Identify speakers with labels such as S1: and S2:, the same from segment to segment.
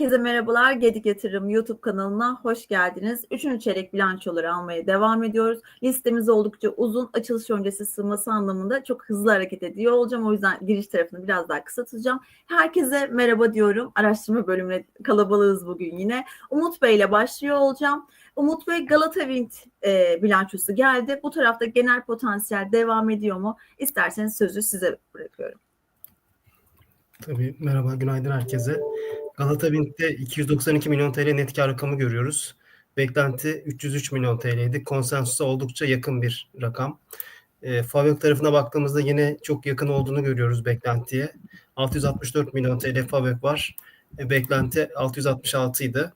S1: Herkese merhabalar. Gedik Yatırım YouTube kanalına hoş geldiniz. Üçüncü çeyrek bilançoları almaya devam ediyoruz. Listemiz oldukça uzun. Açılış öncesi sığması anlamında çok hızlı hareket ediyor olacağım. O yüzden giriş tarafını biraz daha kısa tutacağım. Herkese merhaba diyorum. Araştırma bölümüne kalabalığız bugün yine. Umut Bey ile başlıyor olacağım. Umut Bey Galata Wind e, bilançosu geldi. Bu tarafta genel potansiyel devam ediyor mu? İsterseniz sözü size bırakıyorum.
S2: Tabii merhaba, günaydın herkese. Galata Wind'de 292 milyon TL net kar rakamı görüyoruz. Beklenti 303 milyon TL'ydi. Konsensusa oldukça yakın bir rakam. E, Favök tarafına baktığımızda yine çok yakın olduğunu görüyoruz beklentiye. 664 milyon TL Favök var. E, beklenti 666 idi.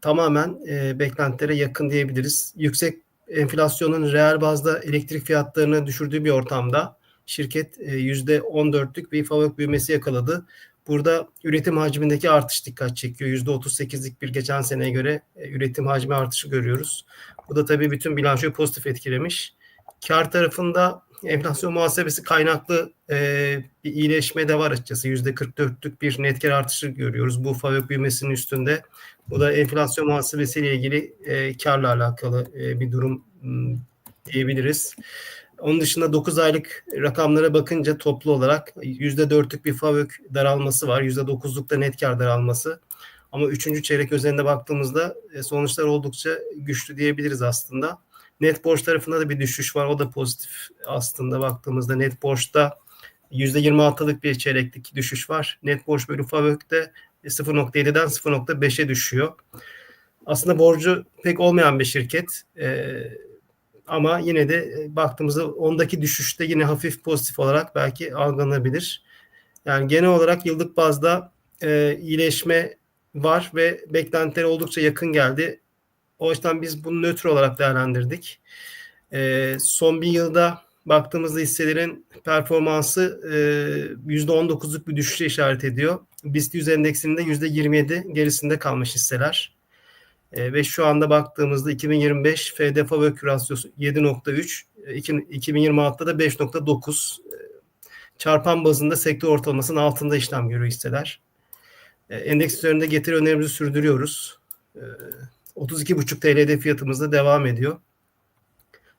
S2: Tamamen e, beklentilere yakın diyebiliriz. Yüksek enflasyonun reel bazda elektrik fiyatlarını düşürdüğü bir ortamda şirket %14'lük bir Favök büyümesi yakaladı. Burada üretim hacmindeki artış dikkat çekiyor. %38'lik bir geçen seneye göre üretim hacmi artışı görüyoruz. Bu da tabii bütün bilançoyu pozitif etkilemiş. Kar tarafında enflasyon muhasebesi kaynaklı e, bir iyileşme de var açıkçası. %44'lük bir net kar artışı görüyoruz. Bu Favök büyümesinin üstünde. Bu da enflasyon muhasebesiyle ilgili e, karla alakalı e, bir durum m, diyebiliriz. Onun dışında 9 aylık rakamlara bakınca toplu olarak %4'lük bir FAVÖK daralması var. %9'luk da net kar daralması. Ama 3. çeyrek özelinde baktığımızda sonuçlar oldukça güçlü diyebiliriz aslında. Net borç tarafında da bir düşüş var. O da pozitif aslında baktığımızda. Net borçta %26'lık bir çeyreklik düşüş var. Net borç bölü FAVÖK'te 0.7'den 0.5'e düşüyor. Aslında borcu pek olmayan bir şirket. Ee, ama yine de baktığımızda ondaki düşüşte yine hafif pozitif olarak belki algılanabilir. Yani genel olarak yıllık bazda e, iyileşme var ve beklentiler oldukça yakın geldi. O yüzden biz bunu nötr olarak değerlendirdik. E, son bir yılda baktığımızda hisselerin performansı e, %19'luk bir düşüşe işaret ediyor. BIST 100 endeksinde %27 gerisinde kalmış hisseler. E, ve şu anda baktığımızda 2025 FD FAVÖK rasyosu 7.3, 2026'da da 5.9. E, çarpan bazında sektör ortalamasının altında işlem görüyor hisseler. E, endeks üzerinde getiri önerimizi sürdürüyoruz. E, 32.5 TL'de fiyatımızda devam ediyor.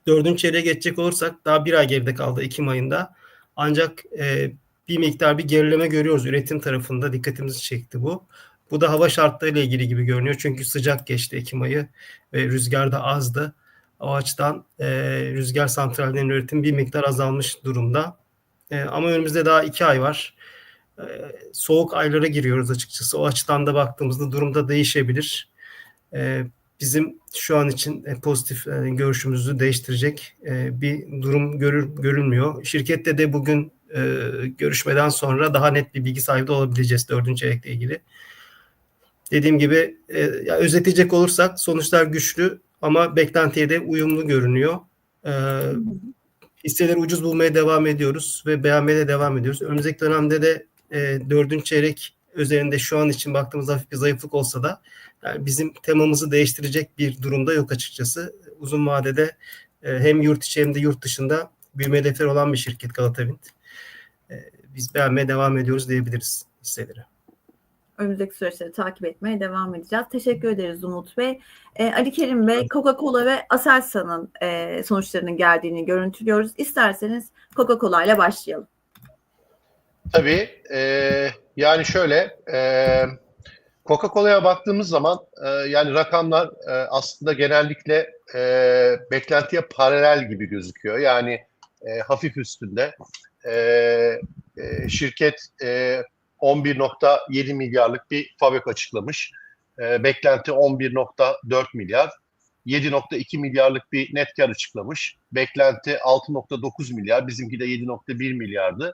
S2: Dördüncü çeyreğe geçecek olursak daha bir ay geride kaldı Ekim ayında. Ancak e, bir miktar bir gerileme görüyoruz üretim tarafında dikkatimizi çekti bu. Bu da hava şartlarıyla ilgili gibi görünüyor. Çünkü sıcak geçti Ekim ayı ve rüzgar da azdı. O açıdan e, rüzgar santrallerinin üretim bir miktar azalmış durumda. E, ama önümüzde daha iki ay var. E, soğuk aylara giriyoruz açıkçası. O açıdan da baktığımızda durumda değişebilir. E, bizim şu an için e, pozitif e, görüşümüzü değiştirecek e, bir durum görür, görülmüyor. Şirkette de bugün görüşmeden sonra daha net bir bilgi sahibi olabileceğiz dördüncü çeyrekle ilgili dediğim gibi e, ya özetleyecek olursak sonuçlar güçlü ama beklentiye de uyumlu görünüyor. E, hisseleri ucuz bulmaya devam ediyoruz ve beğenmeye de devam ediyoruz. Önümüzdeki dönemde de e, dördüncü çeyrek üzerinde şu an için baktığımızda hafif bir zayıflık olsa da yani bizim temamızı değiştirecek bir durumda yok açıkçası. Uzun vadede e, hem yurt içi hem de yurt dışında büyüme hedefleri olan bir şirket Galata Wind. E, biz beğenmeye devam ediyoruz diyebiliriz hisseleri
S1: önümüzdeki süreçleri takip etmeye devam edeceğiz. Teşekkür ederiz Umut Bey. Ee, Ali Kerim Bey, Coca-Cola ve Aselsan'ın e, sonuçlarının geldiğini görüntülüyoruz. İsterseniz Coca-Cola ile başlayalım.
S3: Tabii. E, yani şöyle, e, Coca-Cola'ya baktığımız zaman e, yani rakamlar e, aslında genellikle e, beklentiye paralel gibi gözüküyor. Yani e, hafif üstünde. E, e, şirket e, 11.7 milyarlık bir FAVÖK açıklamış. E, beklenti 11.4 milyar. 7.2 milyarlık bir net kar açıklamış. Beklenti 6.9 milyar. Bizimki de 7.1 milyardı.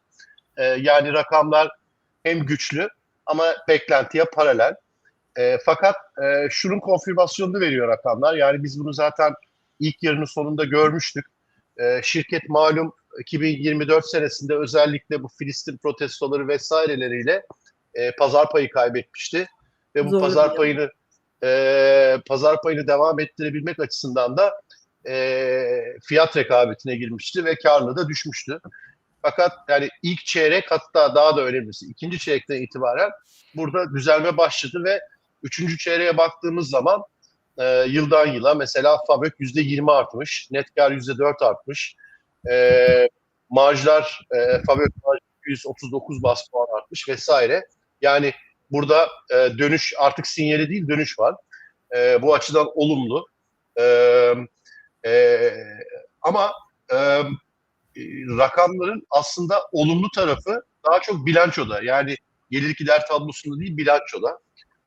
S3: E, yani rakamlar hem güçlü ama beklentiye paralel. E, fakat e, şunun konfirmasyonunu veriyor rakamlar. Yani biz bunu zaten ilk yarının sonunda görmüştük. E, şirket malum 2024 senesinde özellikle bu Filistin protestoları vesaireleriyle e, pazar payı kaybetmişti ve bu Zor pazar payını e, pazar payını devam ettirebilmek açısından da e, fiyat rekabetine girmişti ve karlı da düşmüştü. Fakat yani ilk çeyrek hatta daha da önemlisi ikinci çeyrekten itibaren burada düzelme başladı ve üçüncü çeyreğe baktığımız zaman e, yıldan yıla mesela Fabök %20 artmış, net kar %4 artmış, e, marjlar e, marjı 139 bas puan artmış vesaire. Yani burada e, dönüş artık sinyali değil dönüş var. E, bu açıdan olumlu. E, e, ama e, rakamların aslında olumlu tarafı daha çok bilançoda. Yani gelir gider tablosunda değil bilançoda.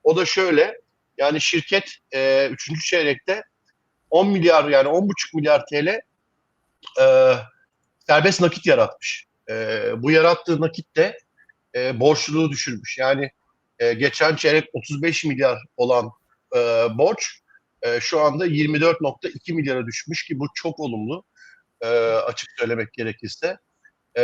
S3: O da şöyle yani şirket e, 3. çeyrekte 10 milyar yani 10,5 milyar TL e, serbest nakit yaratmış. E, bu yarattığı nakit de e, borçluluğu düşürmüş. Yani e, geçen çeyrek 35 milyar olan e, borç e, şu anda 24.2 milyara düşmüş ki bu çok olumlu e, açık söylemek gerekirse. E,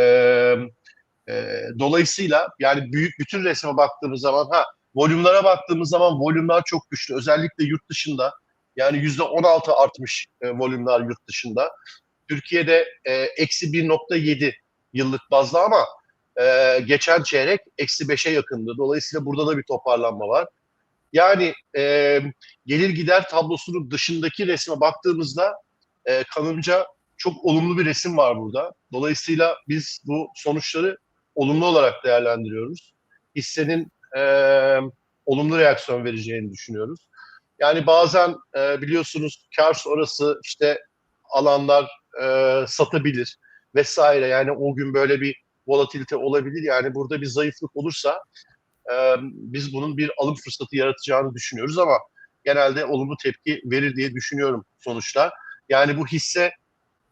S3: e, dolayısıyla yani büyük bütün resme baktığımız zaman ha volümlara baktığımız zaman volümler çok güçlü. Özellikle yurt dışında yani yüzde 16 artmış e, volümler yurt dışında. Türkiye'de e, eksi 1.7 yıllık bazda ama e, geçen çeyrek eksi 5'e yakındı. Dolayısıyla burada da bir toparlanma var. Yani e, gelir gider tablosunun dışındaki resme baktığımızda e, kanımca çok olumlu bir resim var burada. Dolayısıyla biz bu sonuçları olumlu olarak değerlendiriyoruz. Hissenin e, olumlu reaksiyon vereceğini düşünüyoruz. Yani bazen e, biliyorsunuz kar sonrası işte alanlar e, satabilir vesaire. Yani o gün böyle bir volatilite olabilir. Yani burada bir zayıflık olursa e, biz bunun bir alım fırsatı yaratacağını düşünüyoruz ama genelde olumlu tepki verir diye düşünüyorum sonuçta. Yani bu hisse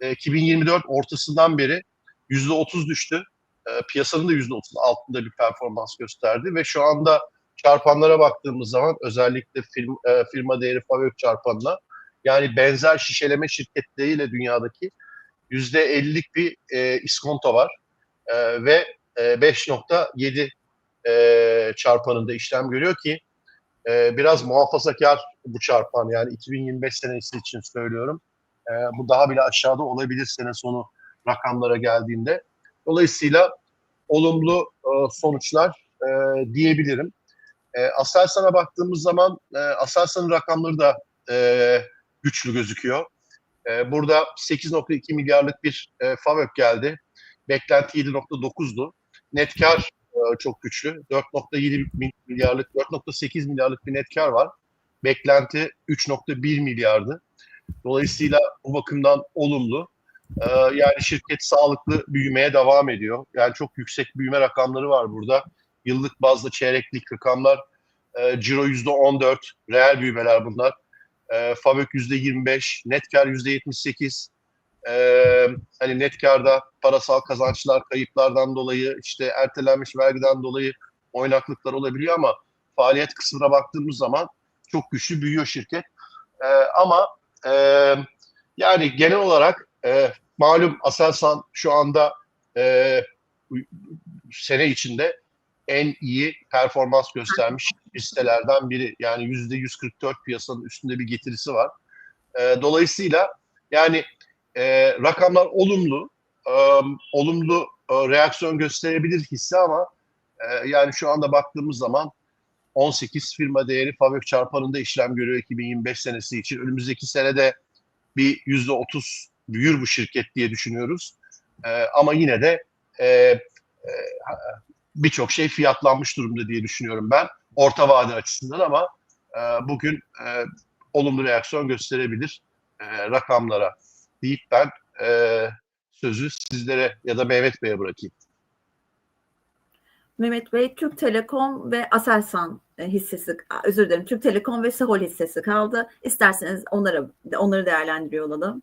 S3: e, 2024 ortasından beri %30 düştü. E, piyasanın da %30 altında bir performans gösterdi ve şu anda çarpanlara baktığımız zaman özellikle firma, e, firma değeri Favök çarpanına yani benzer şişeleme şirketleriyle dünyadaki %50'lik bir e, iskonto var e, ve e, 5.7 e, çarpanında işlem görüyor ki e, biraz muhafazakar bu çarpan yani 2025 senesi için söylüyorum. E, bu daha bile aşağıda olabilir sene sonu rakamlara geldiğinde. Dolayısıyla olumlu e, sonuçlar e, diyebilirim. E, Aselsan'a baktığımız zaman e, Aselsan'ın rakamları da e, güçlü gözüküyor. E, burada 8.2 milyarlık bir e, FAVÖK geldi. Beklenti 7.9'du. Net kar e, çok güçlü. 4.7 milyarlık, 4.8 milyarlık bir net kar var. Beklenti 3.1 milyardı. Dolayısıyla bu bakımdan olumlu. E, yani şirket sağlıklı büyümeye devam ediyor. Yani çok yüksek büyüme rakamları var burada. Yıllık bazda çeyreklik rakamlar. E, ciro %14, reel büyümeler bunlar. E, Favök %25, net kar %78. E, hani net karda parasal kazançlar, kayıplardan dolayı, işte ertelenmiş vergiden dolayı oynaklıklar olabiliyor ama faaliyet kısmına baktığımız zaman çok güçlü büyüyor şirket. E, ama e, yani genel olarak e, malum Aselsan şu anda e, sene içinde en iyi performans göstermiş listelerden biri. Yani yüzde 144 piyasanın üstünde bir getirisi var. E, dolayısıyla yani e, rakamlar olumlu, e, olumlu e, reaksiyon gösterebilir hisse ama e, yani şu anda baktığımız zaman 18 firma değeri Favök çarpanında işlem görüyor 2025 senesi için. Önümüzdeki senede bir yüzde 30 büyür bu şirket diye düşünüyoruz. E, ama yine de e, e, birçok şey fiyatlanmış durumda diye düşünüyorum ben. Orta vade açısından ama e, bugün e, olumlu reaksiyon gösterebilir e, rakamlara deyip ben e, sözü sizlere ya da Mehmet Bey'e bırakayım.
S1: Mehmet Bey, Türk Telekom ve Aselsan e, hissesi, özür dilerim, Türk Telekom ve Sahol hissesi kaldı. İsterseniz onları onları değerlendiriyor olalım.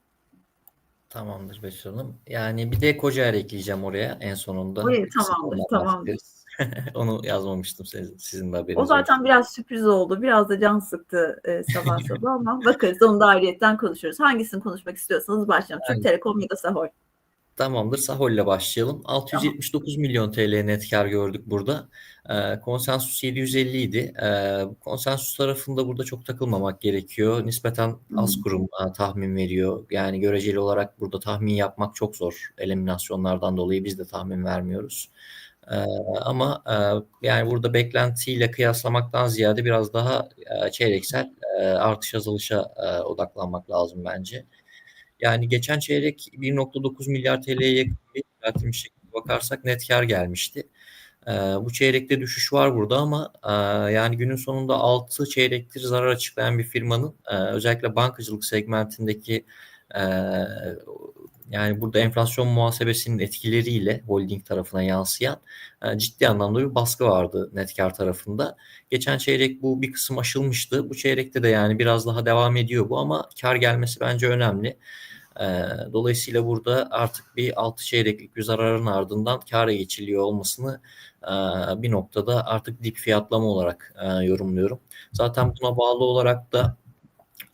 S4: Tamamdır Betül Hanım. Yani bir de Kocaer ekleyeceğim oraya en sonunda.
S1: Oraya tamamdır, tamamdır.
S4: Onu yazmamıştım sizin, sizin de haberiniz
S1: O zaten
S4: olsun.
S1: biraz sürpriz oldu. Biraz da can sıktı e, sabah sabah ama bakarız onu da ayrıyetten konuşuruz. Hangisini konuşmak istiyorsanız başlayalım. Türk Telekom ya da Sahol.
S4: Tamamdır. Sahol ile başlayalım. 679 milyon TL net kar gördük burada. Ee, konsensus 750 idi. Ee, konsensus tarafında burada çok takılmamak gerekiyor. Nispeten az kurum e, tahmin veriyor. Yani göreceli olarak burada tahmin yapmak çok zor. Eliminasyonlardan dolayı biz de tahmin vermiyoruz. Ee, ama e, yani burada beklentiyle kıyaslamaktan ziyade biraz daha e, çeyreksel e, artış azalışa e, odaklanmak lazım bence. Yani geçen çeyrek 1.9 milyar TL'ye yakın bir şekilde bakarsak net kar gelmişti. Ee, bu çeyrekte düşüş var burada ama e, yani günün sonunda 6 çeyrektir zarar açıklayan bir firmanın e, özellikle bankacılık segmentindeki e, yani burada enflasyon muhasebesinin etkileriyle holding tarafına yansıyan e, ciddi anlamda bir baskı vardı net kar tarafında. Geçen çeyrek bu bir kısım aşılmıştı. Bu çeyrekte de yani biraz daha devam ediyor bu ama kar gelmesi bence önemli. E, dolayısıyla burada artık bir 6 çeyreklik bir zararın ardından kâra geçiliyor olmasını e, bir noktada artık dip fiyatlama olarak yorumluyorum. Zaten buna bağlı olarak da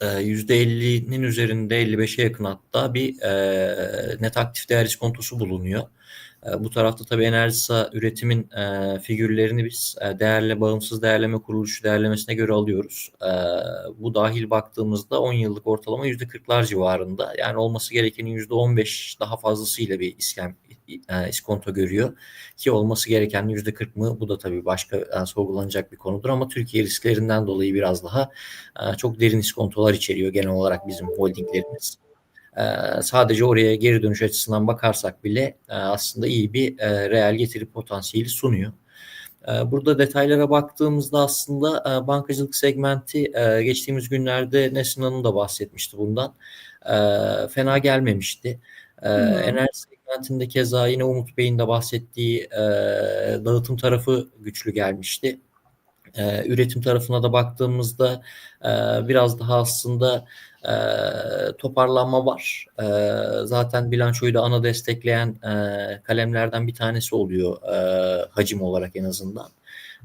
S4: %50'nin üzerinde 55'e yakın hatta bir e, net aktif değer iskontosu bulunuyor. E, bu tarafta tabii Enerjisa üretimin e, figürlerini biz e, değerle bağımsız değerleme kuruluşu değerlemesine göre alıyoruz. E, bu dahil baktığımızda 10 yıllık ortalama %40'lar civarında. Yani olması gerekenin %15 daha fazlasıyla bir iskem, e, iskonto görüyor. Ki olması gereken %40 mı? Bu da tabii başka e, sorgulanacak bir konudur ama Türkiye risklerinden dolayı biraz daha e, çok derin iskontolar içeriyor genel olarak bizim holdinglerimiz. Ee, sadece oraya geri dönüş açısından bakarsak bile e, aslında iyi bir e, reel getiri potansiyeli sunuyor. E, burada detaylara baktığımızda aslında e, bankacılık segmenti e, geçtiğimiz günlerde Nesin Hanım da bahsetmişti bundan. Fena gelmemişti. E, enerji segmentinde keza yine Umut Bey'in de bahsettiği e, dağıtım tarafı güçlü gelmişti. E, üretim tarafına da baktığımızda e, biraz daha aslında e, toparlanma var. E, zaten bilançoyu da ana destekleyen e, kalemlerden bir tanesi oluyor e, hacim olarak en azından.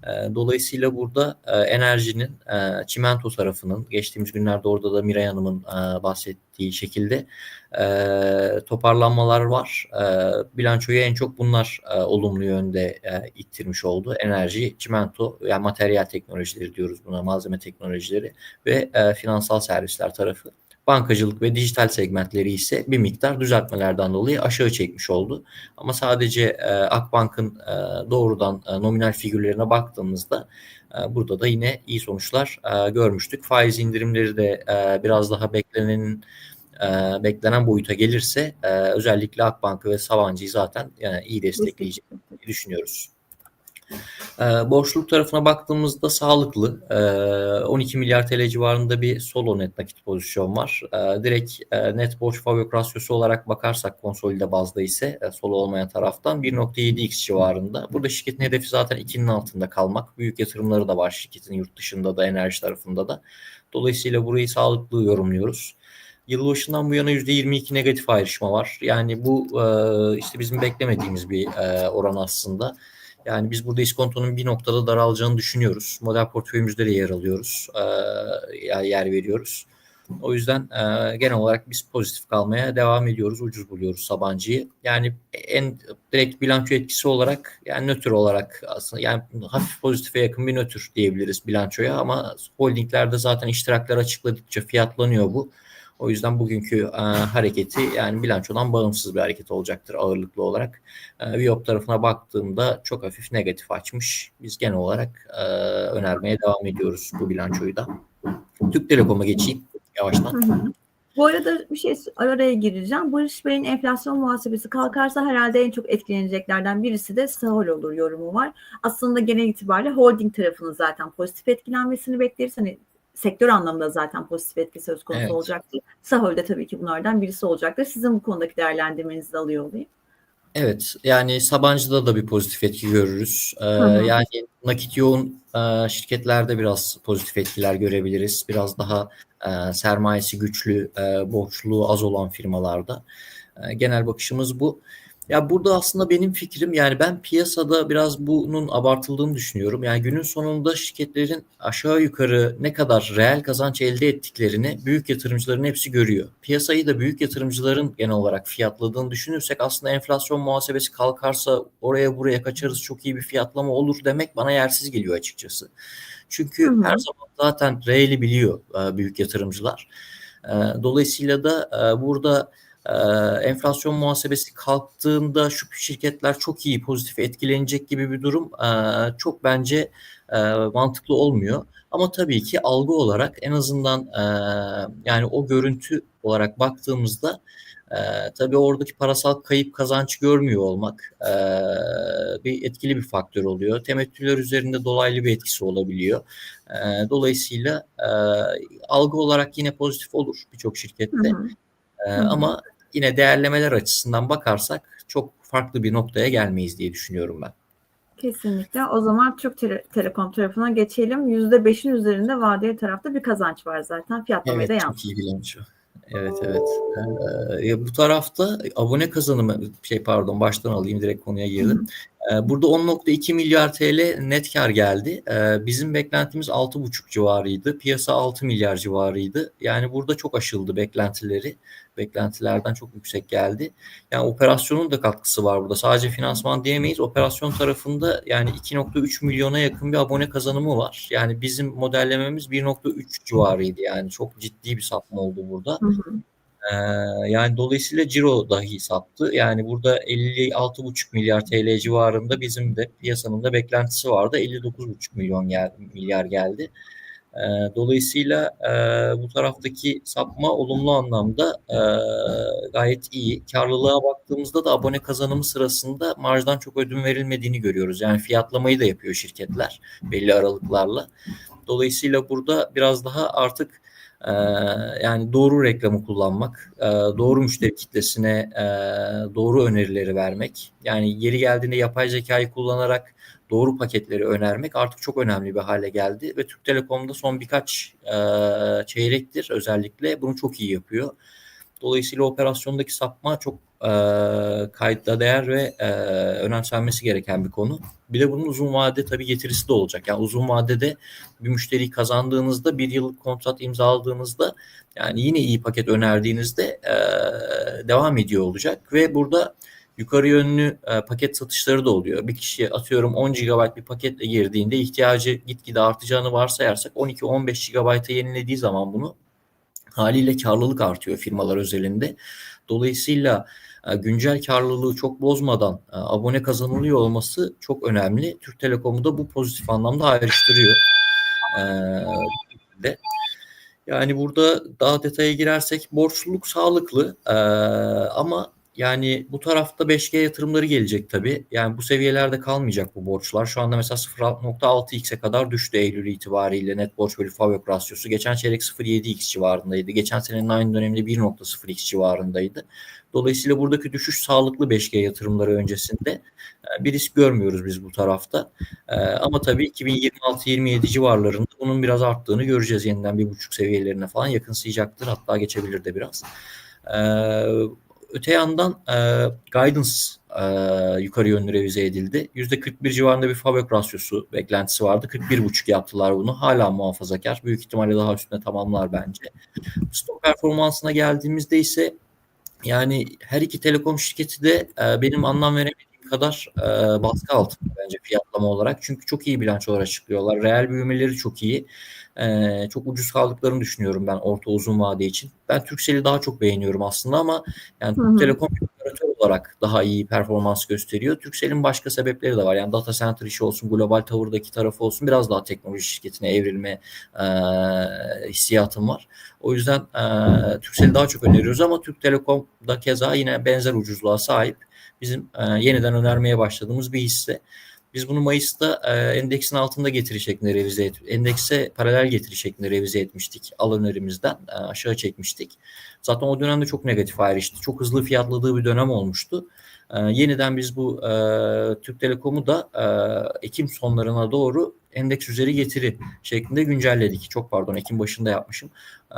S4: E, dolayısıyla burada e, enerjinin, e, çimento tarafının, geçtiğimiz günlerde orada da Miray Hanım'ın e, bahsettiği şekilde toparlanmalar var. Bilançoyu en çok bunlar olumlu yönde ittirmiş oldu. Enerji, çimento, yani materyal teknolojileri diyoruz buna, malzeme teknolojileri ve finansal servisler tarafı. Bankacılık ve dijital segmentleri ise bir miktar düzeltmelerden dolayı aşağı çekmiş oldu. Ama sadece e, Akbank'ın e, doğrudan e, nominal figürlerine baktığımızda e, burada da yine iyi sonuçlar e, görmüştük. Faiz indirimleri de e, biraz daha beklenenin e, beklenen boyuta gelirse e, özellikle Akbank'ı ve Sabancı'yı zaten yani iyi destekleyecek düşünüyoruz. E, borçluluk tarafına baktığımızda sağlıklı. E, 12 milyar TL civarında bir solo net nakit pozisyon var. E, direkt e, net borç fabrik rasyosu olarak bakarsak konsolide bazda ise e, solo olmayan taraftan 1.7x civarında. Burada şirketin hedefi zaten 2'nin altında kalmak. Büyük yatırımları da var şirketin yurt dışında da enerji tarafında da. Dolayısıyla burayı sağlıklı yorumluyoruz. Yılbaşından bu yana %22 negatif ayrışma var. Yani bu e, işte bizim beklemediğimiz bir e, oran aslında. Yani biz burada iskontonun bir noktada daralacağını düşünüyoruz. Model portföyümüzde de yer alıyoruz. E, yer veriyoruz. O yüzden e, genel olarak biz pozitif kalmaya devam ediyoruz. Ucuz buluyoruz Sabancı'yı. Yani en direkt bilanço etkisi olarak yani nötr olarak aslında yani hafif pozitife yakın bir nötr diyebiliriz bilançoya ama holdinglerde zaten iştiraklar açıkladıkça fiyatlanıyor bu. O yüzden bugünkü e, hareketi yani bilançodan bağımsız bir hareket olacaktır ağırlıklı olarak. E, Viyop tarafına baktığımda çok hafif negatif açmış. Biz genel olarak e, önermeye devam ediyoruz bu bilançoyu da. Türk Telekom'a geçeyim yavaştan.
S1: Bu arada bir şey araya gireceğim. Barış Bey'in enflasyon muhasebesi kalkarsa herhalde en çok etkileneceklerden birisi de Sahol olur yorumu var. Aslında genel itibariyle holding tarafının zaten pozitif etkilenmesini bekleriz. Hani sektör anlamında zaten pozitif etki söz konusu
S4: Evet.
S1: olacaktır. Sahol de tabii ki bunlardan birisi olacaktır. Sizin bu konudaki değerlendirmenizi de alıyor olayım.
S4: Evet yani Sabancı'da da bir pozitif etki görürüz. Ee,
S1: hı.
S4: yani nakit yoğun e, şirketlerde biraz pozitif etkiler görebiliriz. Biraz daha e, sermayesi güçlü, e, borçluluğu az olan firmalarda. E, genel bakışımız bu. Ya burada aslında benim fikrim yani ben piyasada biraz bunun abartıldığını düşünüyorum. Yani günün sonunda şirketlerin aşağı yukarı ne kadar reel kazanç elde ettiklerini büyük yatırımcıların hepsi görüyor. Piyasayı da büyük yatırımcıların genel olarak fiyatladığını düşünürsek aslında enflasyon muhasebesi kalkarsa oraya buraya kaçarız çok iyi bir fiyatlama olur demek bana yersiz geliyor açıkçası. Çünkü
S1: Hı hı.
S4: her zaman zaten reeli biliyor büyük yatırımcılar. Dolayısıyla da burada ee, enflasyon muhasebesi kalktığında şu şirketler çok iyi pozitif etkilenecek gibi bir durum e, çok bence e, mantıklı olmuyor. Ama tabii ki algı olarak en azından e, yani o görüntü olarak baktığımızda e, tabii oradaki parasal kayıp kazanç görmüyor olmak e, bir etkili bir faktör oluyor. Temettüler üzerinde dolaylı bir etkisi olabiliyor. E, dolayısıyla e, algı olarak yine pozitif olur birçok şirkette.
S1: Hı hı.
S4: Ee,
S1: Hı hı.
S4: ama yine değerlemeler açısından bakarsak çok farklı bir noktaya gelmeyiz diye düşünüyorum ben.
S1: Kesinlikle. O zaman Türk Tele- Telekom tarafına geçelim. %5'in üzerinde vadeli tarafta bir kazanç var zaten. Fiyatlamaya
S4: Evet,
S1: da
S4: çok
S1: yansıyor.
S4: iyi bilanço. Evet, evet. Ee, bu tarafta abone kazanımı, şey pardon baştan alayım direkt konuya girdim. Ee, burada 10.2 milyar TL net kar geldi. Ee, bizim beklentimiz 6.5 civarıydı. Piyasa 6 milyar civarıydı. Yani burada çok aşıldı beklentileri. Beklentilerden çok yüksek geldi. Yani operasyonun da katkısı var burada. Sadece finansman diyemeyiz. Operasyon tarafında yani 2.3 milyona yakın bir abone kazanımı var. Yani bizim modellememiz 1.3 civarıydı. Yani çok ciddi bir sapma oldu burada.
S1: Hı hı.
S4: Yani dolayısıyla ciro dahi sattı. Yani burada 56,5 milyar TL civarında bizim de piyasanın da beklentisi vardı. 59,5 milyon gel, milyar geldi. Ee, dolayısıyla e, bu taraftaki sapma olumlu anlamda e, gayet iyi. Karlılığa baktığımızda da abone kazanımı sırasında marjdan çok ödün verilmediğini görüyoruz. Yani fiyatlamayı da yapıyor şirketler belli aralıklarla. Dolayısıyla burada biraz daha artık ee, yani doğru reklamı kullanmak, e, doğru müşteri kitlesine e, doğru önerileri vermek, yani yeri geldiğinde yapay zekayı kullanarak doğru paketleri önermek artık çok önemli bir hale geldi ve Türk Telekom'da son birkaç e, çeyrektir özellikle bunu çok iyi yapıyor. Dolayısıyla operasyondaki sapma çok e, kayıtla değer ve e, önemsenmesi gereken bir konu. Bir de bunun uzun vadede tabii getirisi de olacak. Yani uzun vadede bir müşteriyi kazandığınızda bir yıllık kontrat imzaladığınızda yani yine iyi paket önerdiğinizde e, devam ediyor olacak ve burada yukarı yönlü e, paket satışları da oluyor. Bir kişiye atıyorum 10 GB bir paketle girdiğinde ihtiyacı gitgide artacağını varsayarsak 12-15 GB'a yenilediği zaman bunu haliyle karlılık artıyor firmalar özelinde. Dolayısıyla e, güncel karlılığı çok bozmadan e, abone kazanılıyor olması çok önemli. Türk Telekom'u da bu pozitif anlamda ayrıştırıyor. Ee. Yani burada daha detaya girersek borçluluk sağlıklı ee, ama yani bu tarafta 5G yatırımları gelecek tabii. Yani bu seviyelerde kalmayacak bu borçlar. Şu anda mesela 0.6x'e kadar düştü Eylül itibariyle net borç bölü FAVÖK rasyosu. Geçen çeyrek 0.7x civarındaydı. Geçen senenin aynı döneminde 1.0x civarındaydı. Dolayısıyla buradaki düşüş sağlıklı 5G yatırımları öncesinde. Bir risk görmüyoruz biz bu tarafta. Ama tabii 2026-27 civarlarında bunun biraz arttığını göreceğiz. Yeniden bir buçuk seviyelerine falan yakınsayacaktır. Hatta geçebilir de biraz. Öte yandan guidance yukarı yönlü revize edildi. %41 civarında bir FAVÖK rasyosu beklentisi vardı. 41,5 yaptılar bunu. Hala muhafazakar. Büyük ihtimalle daha üstüne tamamlar bence. Stok performansına geldiğimizde ise yani her iki telekom şirketi de e, benim anlam veremediğim kadar e, baskı altında bence fiyatlama olarak. Çünkü çok iyi bilançolar açıklıyorlar. Reel büyümeleri çok iyi. E, çok ucuz kaldıklarını düşünüyorum ben orta uzun vade için. Ben Turkcell'i daha çok beğeniyorum aslında ama yani Türk Telekom operatör olarak daha iyi performans gösteriyor. Turkcell'in başka sebepleri de var. Yani data center işi olsun, global tavırdaki tarafı olsun biraz daha teknoloji şirketine evrilme e, hissiyatım var. O yüzden e, Turkcell'i daha çok öneriyoruz ama Türk Telekom'da keza yine benzer ucuzluğa sahip bizim e, yeniden önermeye başladığımız bir hisse. Biz bunu Mayıs'ta e, endeksin altında getiri şeklinde revize et, endekse paralel getiri şeklinde revize etmiştik. Al önerimizden e, aşağı çekmiştik. Zaten o dönemde çok negatif ayrıştı. Çok hızlı fiyatladığı bir dönem olmuştu. E, yeniden biz bu e, Türk Telekom'u da e, Ekim sonlarına doğru endeks üzeri getiri şeklinde güncelledik. Çok pardon Ekim başında yapmışım.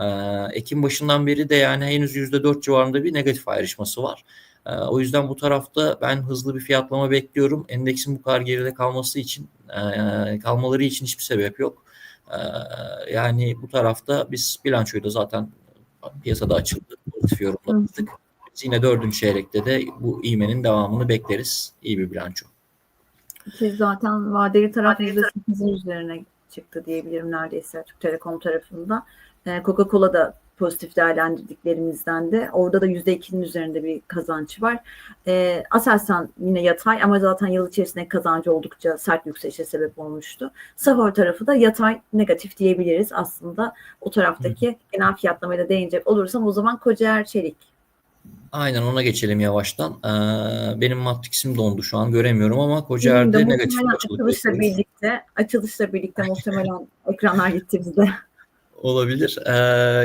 S4: Ee, Ekim başından beri de yani henüz %4 civarında bir negatif ayrışması var. E, o yüzden bu tarafta ben hızlı bir fiyatlama bekliyorum. Endeksin bu kadar geride kalması için e, kalmaları için hiçbir sebep yok. E, yani bu tarafta biz bilançoyu da zaten piyasada açıldı. Pozitif yorumlamıştık. Biz yine dördüncü çeyrekte de bu ivmenin devamını bekleriz. İyi bir bilanço.
S1: Ki zaten vadeli taraf %8'in üzerine çıktı diyebilirim neredeyse Türk Telekom tarafında. Ee, Coca-Cola da pozitif değerlendirdiklerimizden de orada da %2'nin üzerinde bir kazanç var. Ee, Aselsan yine yatay ama zaten yıl içerisinde kazancı oldukça sert yükselişe sebep olmuştu. Sahor tarafı da yatay negatif diyebiliriz aslında. O taraftaki genel fiyatlamaya da değinecek olursam o zaman Kocaer Çelik.
S4: Aynen ona geçelim yavaştan. Ee, benim Matrix'im dondu şu an göremiyorum ama Kocaer'de negatif
S1: açılışla birlikte, açılışla birlikte muhtemelen ekranlar gitti bizde.
S4: Olabilir. Ee,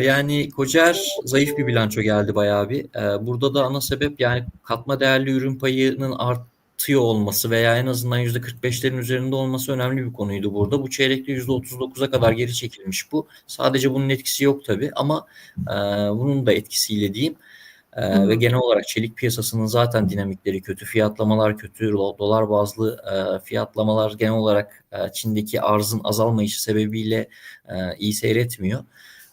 S4: yani Kocaer zayıf bir bilanço geldi bayağı bir. Ee, burada da ana sebep yani katma değerli ürün payının artıyor olması veya en azından %45'lerin üzerinde olması önemli bir konuydu burada. Bu çeyrekte %39'a kadar geri çekilmiş bu. Sadece bunun etkisi yok tabii ama e, bunun da etkisiyle diyeyim.
S1: Hı.
S4: ve genel olarak çelik piyasasının zaten dinamikleri kötü, fiyatlamalar kötü, do- dolar bazlı e, fiyatlamalar genel olarak e, Çin'deki arzın azalmayışı sebebiyle e, iyi seyretmiyor.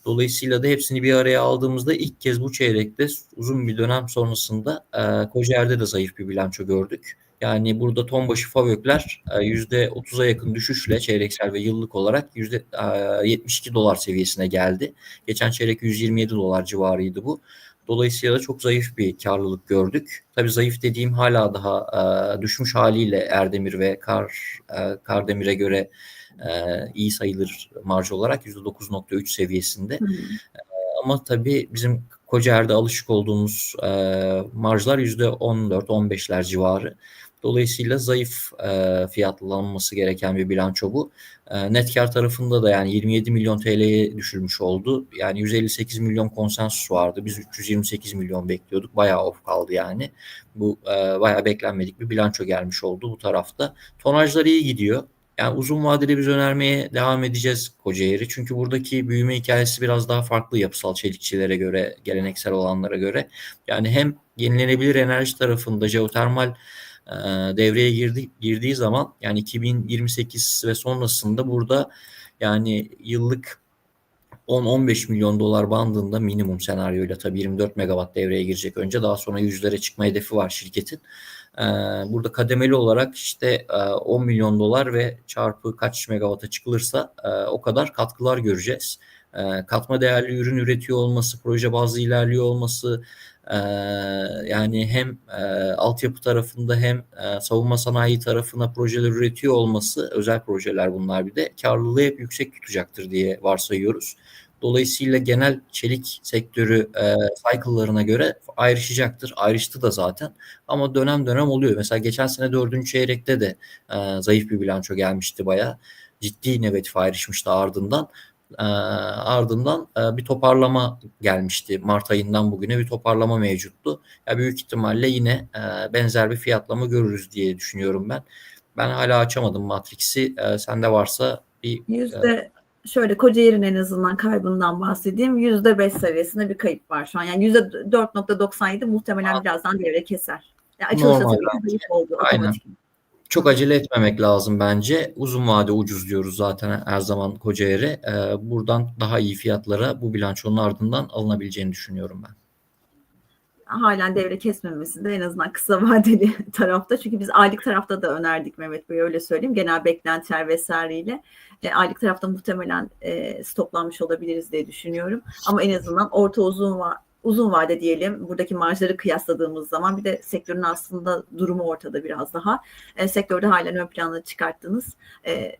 S4: Dolayısıyla da hepsini bir araya aldığımızda ilk kez bu çeyrekte uzun bir dönem sonrasında e, Kocaer'de de zayıf bir bilanço gördük. Yani burada ton başı FAVÖK'ler e, %30'a yakın düşüşle çeyreksel ve yıllık olarak yüzde e, %72 dolar seviyesine geldi. Geçen çeyrek 127 dolar civarıydı bu. Dolayısıyla çok zayıf bir karlılık gördük. Tabii zayıf dediğim hala daha e, düşmüş haliyle Erdemir ve Kar e, Kardemir'e göre e, iyi sayılır marj olarak %9.3 seviyesinde.
S1: Hı.
S4: Ama tabii bizim Kocaer'de alışık olduğumuz e, marjlar %14-15'ler civarı. Dolayısıyla zayıf e, fiyatlanması gereken bir bilanço bu. E, net kar tarafında da yani 27 milyon TL'ye düşürmüş oldu. Yani 158 milyon konsensus vardı. Biz 328 milyon bekliyorduk. Bayağı off kaldı yani. Bu e, bayağı beklenmedik bir bilanço gelmiş oldu bu tarafta. Tonajlar iyi gidiyor. Yani uzun vadeli biz önermeye devam edeceğiz Kocaeli. Çünkü buradaki büyüme hikayesi biraz daha farklı yapısal çelikçilere göre, geleneksel olanlara göre. Yani hem yenilenebilir enerji tarafında jeotermal e, devreye girdi, girdiği zaman yani 2028 ve sonrasında burada yani yıllık 10-15 milyon dolar bandında minimum senaryoyla tabii 24 megawatt devreye girecek önce daha sonra yüzlere çıkma hedefi var şirketin. Ee, burada kademeli olarak işte e, 10 milyon dolar ve çarpı kaç megawata çıkılırsa e, o kadar katkılar göreceğiz. E, katma değerli ürün üretiyor olması, proje bazlı ilerliyor olması, e, yani hem e, altyapı tarafında hem e, savunma sanayi tarafına projeler üretiyor olması, özel projeler bunlar bir de karlılığı hep yüksek tutacaktır diye varsayıyoruz. Dolayısıyla genel çelik sektörü e, cycle'larına göre ayrışacaktır. Ayrıştı da zaten. Ama dönem dönem oluyor. Mesela geçen sene dördüncü çeyrekte de e, zayıf bir bilanço gelmişti bayağı. Ciddi negatif ayrışmıştı ardından. E, ardından e, bir toparlama gelmişti. Mart ayından bugüne bir toparlama mevcuttu. Ya büyük ihtimalle yine e, benzer bir fiyatlama görürüz diye düşünüyorum ben. Ben hala açamadım Matrix'i. E, sende varsa bir
S1: Yüzde şöyle Kocaeli'nin en azından kaybından bahsedeyim. Yüzde beş seviyesinde bir kayıp var şu an. Yani yüzde 4.97 muhtemelen birazdan devre keser. Yani açılışta ki zayıf oldu
S4: Aynen.
S1: otomatik.
S4: Çok acele etmemek lazım bence. Uzun vade ucuz diyoruz zaten her zaman Kocaeli. Ee, buradan daha iyi fiyatlara bu bilançonun ardından alınabileceğini düşünüyorum ben.
S1: halen devre kesmemesi de en azından kısa vadeli tarafta. Çünkü biz aylık tarafta da önerdik Mehmet Bey öyle söyleyeyim. Genel beklentiler vesaireyle. E, aylık tarafta muhtemelen e, stoplanmış olabiliriz diye düşünüyorum. Ama en azından orta uzun va uzun vade diyelim buradaki marjları kıyasladığımız zaman bir de sektörün aslında durumu ortada biraz daha. E, sektörde halen ön plana çıkarttığınız e,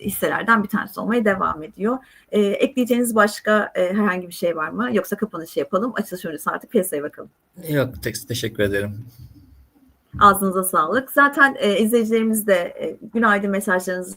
S1: hisselerden bir tanesi olmaya devam ediyor. E, ekleyeceğiniz başka e, herhangi bir şey var mı? Yoksa kapanışı yapalım. Açılış öncesi artık piyasaya bakalım.
S4: Yok tek- teşekkür ederim.
S1: Ağzınıza sağlık. Zaten e, izleyicilerimiz de e, günaydın mesajlarınızı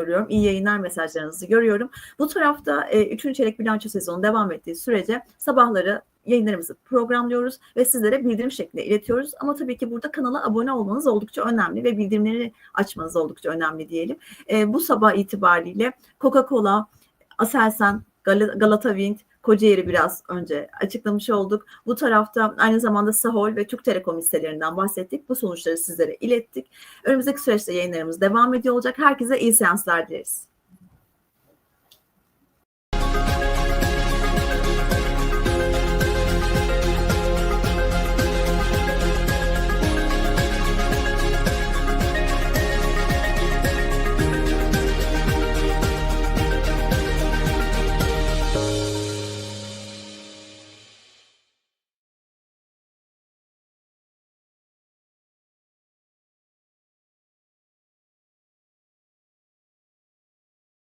S1: görüyorum. İyi yayınlar mesajlarınızı görüyorum. Bu tarafta e, 3. çeyrek bilanço sezonu devam ettiği sürece sabahları yayınlarımızı programlıyoruz ve sizlere bildirim şeklinde iletiyoruz. Ama tabii ki burada kanala abone olmanız oldukça önemli ve bildirimleri açmanız oldukça önemli diyelim. E, bu sabah itibariyle Coca-Cola, Aselsan, Gal- Galata Wind, Kocaeli biraz önce açıklamış olduk. Bu tarafta aynı zamanda Sahol ve Türk Telekom hisselerinden bahsettik. Bu sonuçları sizlere ilettik. Önümüzdeki süreçte yayınlarımız devam ediyor olacak. Herkese iyi seanslar dileriz.